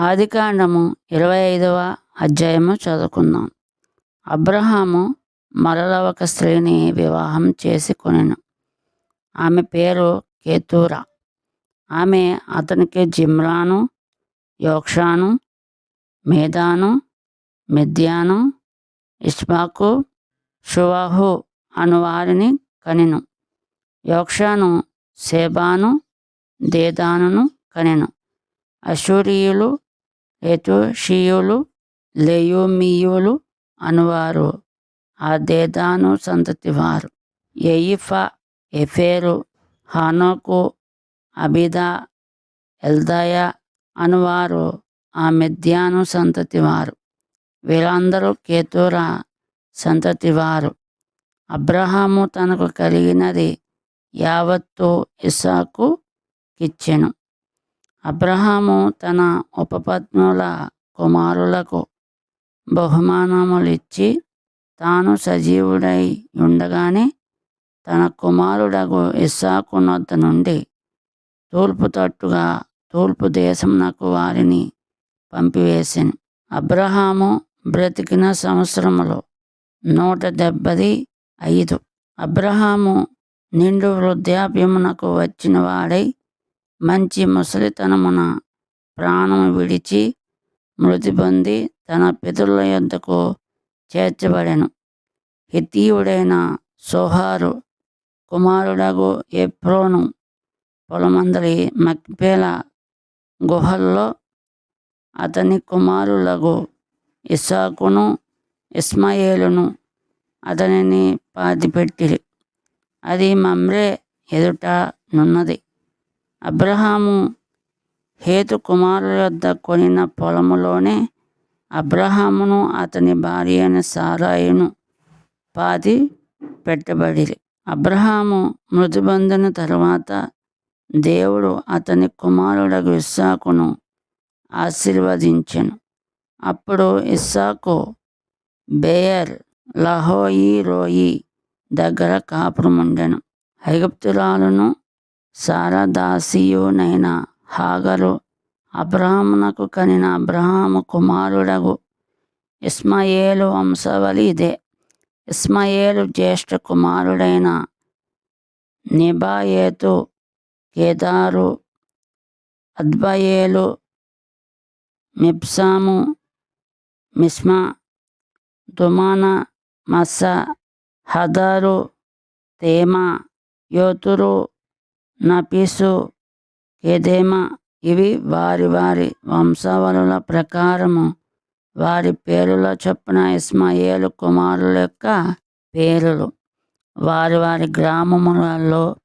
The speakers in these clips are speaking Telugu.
ఆదికాండము ఇరవై ఐదవ అధ్యాయము చదువుకుందాం. అబ్రహాము మరల ఒక స్త్రీని వివాహం చేసుకొనెను ఆమె పేరు కేతూరా. ఆమె అతనికి జిమ్రాను యోక్షాను మేధాను మిద్యాను ఇష్మాకు షువాహు అను వారిని కనెను. యోక్షాను సేబాను దేదానును కనెను. అశూరియులు ఎతుషీయులు లెయోమియులు అనువారు. ఆ దేదాను సంతతి వారు. ఎయిఫా ఎఫేరు హానోకు అబిదా ఎల్దయ అనువారు. ఆ మెద్యాను సంతతి వారు. వీరందరూ కేతుర సంతతి వారు. అబ్రహాము తనకు కలిగినది యావత్తు ఇసాకు ఇచ్చెను అబ్రహాము తన ఉపపత్నుల కుమారులకు బహుమానములు ఇచ్చి తాను సజీవుడై ఉండగానే తన కుమారుడగు ఇస్సాకునొద్ద నుండి తూర్పు తట్టుగా తూర్పు దేశమునకు వారిని పంపివేశాను అబ్రహాము బ్రతికిన సంవత్సరములో నూట డెబ్బది ఐదు. అబ్రహాము నిండు వృద్ధాప్యమునకు వచ్చిన వాడై మంచి ముసలితనమున ప్రాణము విడిచి మృతి పొంది తన పితరుల యొద్దకు చేర్చబడెను. హితీయుడైన సోహారు కుమారుడగు ఎప్రోను పొలమందలి మక్పేల గుహల్లో అతని కుమారులగు ఇసాకును ఇస్మాయేలును అతనిని పాతిపెట్టిరి. అది మమ్రే ఎదుట నున్నది. అబ్రహాము హేతు కుమారుల యొద్ద కొనిన పొలములోనే అబ్రహామును అతని భార్య అయిన సారాయును పాతి పెట్టబడిరి. అబ్రహాము మృతుబంధన తర్వాత దేవుడు అతని కుమారుడకు ఇస్సాకును ఆశీర్వదించెను. అప్పుడు ఇస్సాకు బేయర్ లహోయి రోయి దగ్గర కాపురముండెను. ఐగుప్తురాలను సారదాసియునైన హాగరు అబ్రహామునకు కనిన అబ్రహాము కుమారుడగు ఇస్మాయేలు వంశవలి ఇదే ఇస్మాయేలు జ్యేష్ఠ కుమారుడైన నిబాయేతు కేదారు అద్బయేలు మిప్సాము మిస్మా దుమాన మస్స హదరు తేమా యోతురు నఫీసు కేదేమ. ఇవి వారి వారి వంశావళుల ప్రకారము. వారి పేరుల చొప్పున ఇస్మాయేలు కుమారుల యొక్క పేరులు. వారి వారి గ్రామములలో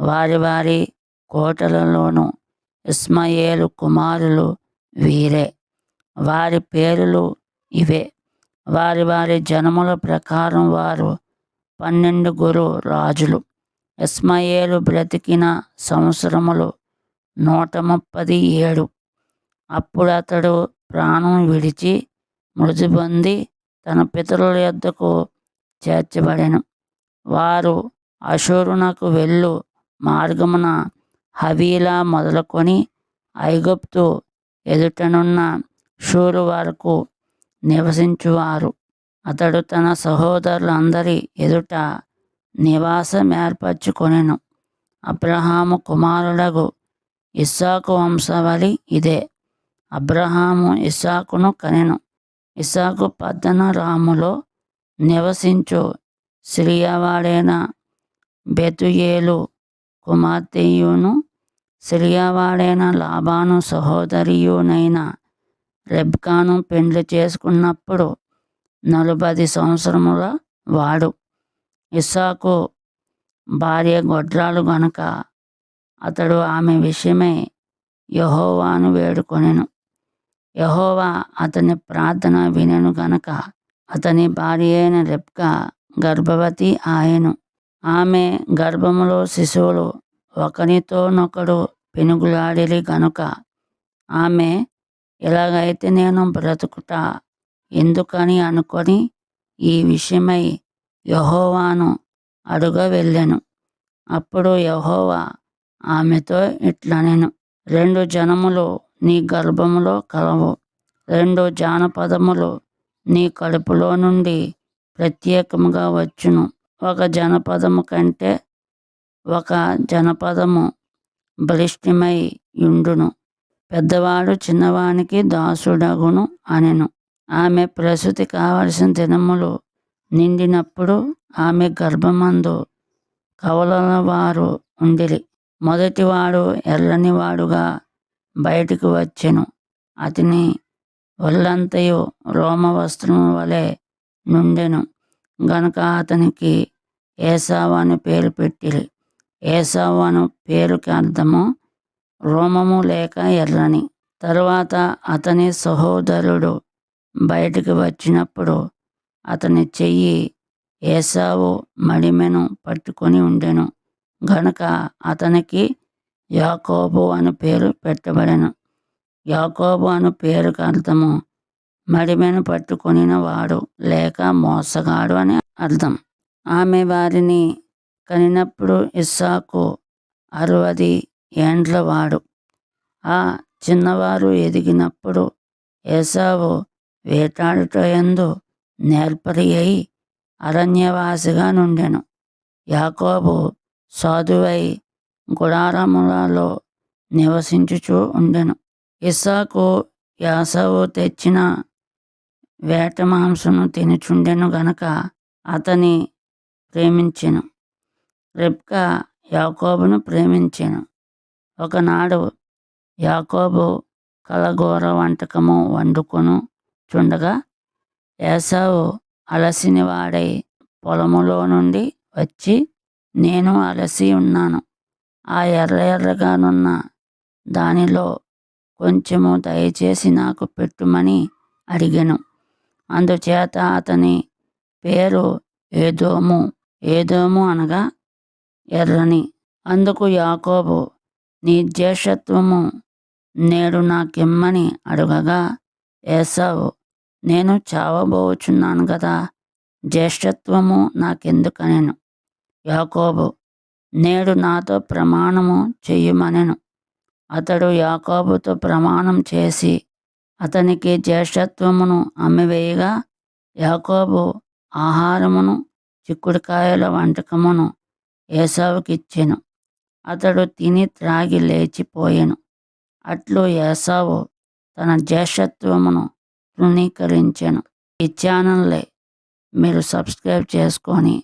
వారి వారి కోటలలోనూ ఇస్మాయేలు కుమారులు వీరే. వారి పేరులు ఇవే. వారి వారి జనముల ప్రకారం వారు పన్నెండుగురు రాజులు. ఇస్మాయేలు బ్రతికిన సంవత్సరములు నూట ముప్పది ఏడు అప్పుడు అతడు ప్రాణం విడిచి మృతి పొంది తన పితరుల యొద్దకు చేర్చబడెను. వారు అశూరునకు వెళ్ళు మార్గమున హవీలా మొదలుకొని ఐగుప్తు ఎదుటనున్న షూరు వరకు నివసించువారు. అతడు తన సహోదరులందరి ఎదుట నివాసం ఏర్పరచుకొనెను. అబ్రహాము కుమారుడగు ఇస్సాకు వంశవళి ఇదే. అబ్రహాము ఇస్సాకును కనెను. ఇస్సాకు పద్దన రాములో నివసించు సిరియావాడైన బెతుయేలు కుమార్తెయును సిరియావాడైన లాభాను సహోదరియునైన రెబ్కాను పెండ్లి చేసుకున్నప్పుడు నలభై సంవత్సరముల వాడు. ఇస్సాకు భార్య గొడ్రాలు గనుక అతడు ఆమె విషయమై యహోవాను వేడుకొనెను. యహోవా అతని ప్రార్థన వినెను గనక అతని భార్య అయిన రెప్కా గర్భవతి ఆయను. ఆమె గర్భములో శిశువులు ఒకరితోనొకడు పెనుగులాడిరి గనుక ఆమె ఇలాగైతే నేను బ్రతుకుట ఎందుకని అనుకొని ఈ విషయమై యహోవాను అడుగ వెళ్ళాను అప్పుడు యహోవా ఆమెతో ఇట్లనెను రెండు జనములు నీ గర్భములో కలవు రెండు జానపదములు నీ కడుపులో నుండి ప్రత్యేకముగా వచ్చును. ఒక జనపదము కంటే ఒక జనపదము బలిష్టమై యుండును. పెద్దవాడు చిన్నవానికి దాసుడగును అనెను. ఆమె ప్రసూతి కావలసిన దినములు నిండినప్పుడు ఆమె గర్భమందు కవలల వారు ఉండిరి. మొదటివాడు ఎర్రనివాడుగా బయటికి వచ్చెను. అతని ఒళ్ళంతయు రోమ వస్త్రము వలె నుండెను. గనుక అతనికి ఏసావు అని పేరు పెట్టిరి. ఏసావు అను పేరుకి అర్థము రోమము లేక ఎర్రని. తరువాత అతని సహోదరుడు బయటికి వచ్చినప్పుడు అతని చెయ్యి ఏసావు మడిమెను పట్టుకొని ఉండెను. గనుక అతనికి యాకోబు అని పేరు పెట్టబడెను. యాకోబు అను పేరుకు అర్థము మడిమెను పట్టుకొనిన వాడు లేక మోసగాడు అని అర్థం. ఆమె వారిని కనినప్పుడు ఇస్సాకు అరవది ఏండ్ల వాడు. ఆ చిన్నవారు ఎదిగినప్పుడు ఏసావు వేటాడుట ఎందు నేర్పరి అయి అరణ్యవాసిగా నుండెను యాకోబు సాధువై గుడారములలో నివసించుచూ ఉండెను. ఇస్సాకు యాసవు తెచ్చిన వేట మాంసను తినుచుండెను గనక అతని ప్రేమించెను. రెబ్కా యాకోబును ప్రేమించెను. ఒకనాడు యాకోబు కలగూర వంటకము వండుకొను చుండగా ఏసావు అలసినవాడై పొలములో నుండి వచ్చి నేను అలసి ఉన్నాను. ఆ ఎర్ర ఎర్రగానున్న దానిలో కొంచెము దయచేసి నాకు పెట్టుమని అడిగాను. అందుచేత అతని పేరు ఏదోము ఏదోము అనగా ఎర్రని. అందుకు యాకోబు నీ జ్యేష్ఠత్వము నేడు నాకిమ్మని అడుగగా ఏసావు నేను చావబోచున్నాను కదా జ్యేష్ఠత్వము నాకెందుకనెను? యాకోబు నేడు నాతో ప్రమాణము చెయ్యమనెను అతడు యాకోబుతో ప్రమాణం చేసి అతనికి జ్యేష్ఠత్వమును అమ్మివేయగా యాకోబు ఆహారమును చిక్కుడుకాయల వంటకమును ఏసావుకిచ్చెను. అతడు తిని త్రాగి లేచిపోయాను. అట్లు ఏసావు తన జ్యేష్ఠత్వమును తృణీకరించెను ఈ ఛానల్ని మీరు సబ్స్క్రైబ్ చేసుకొని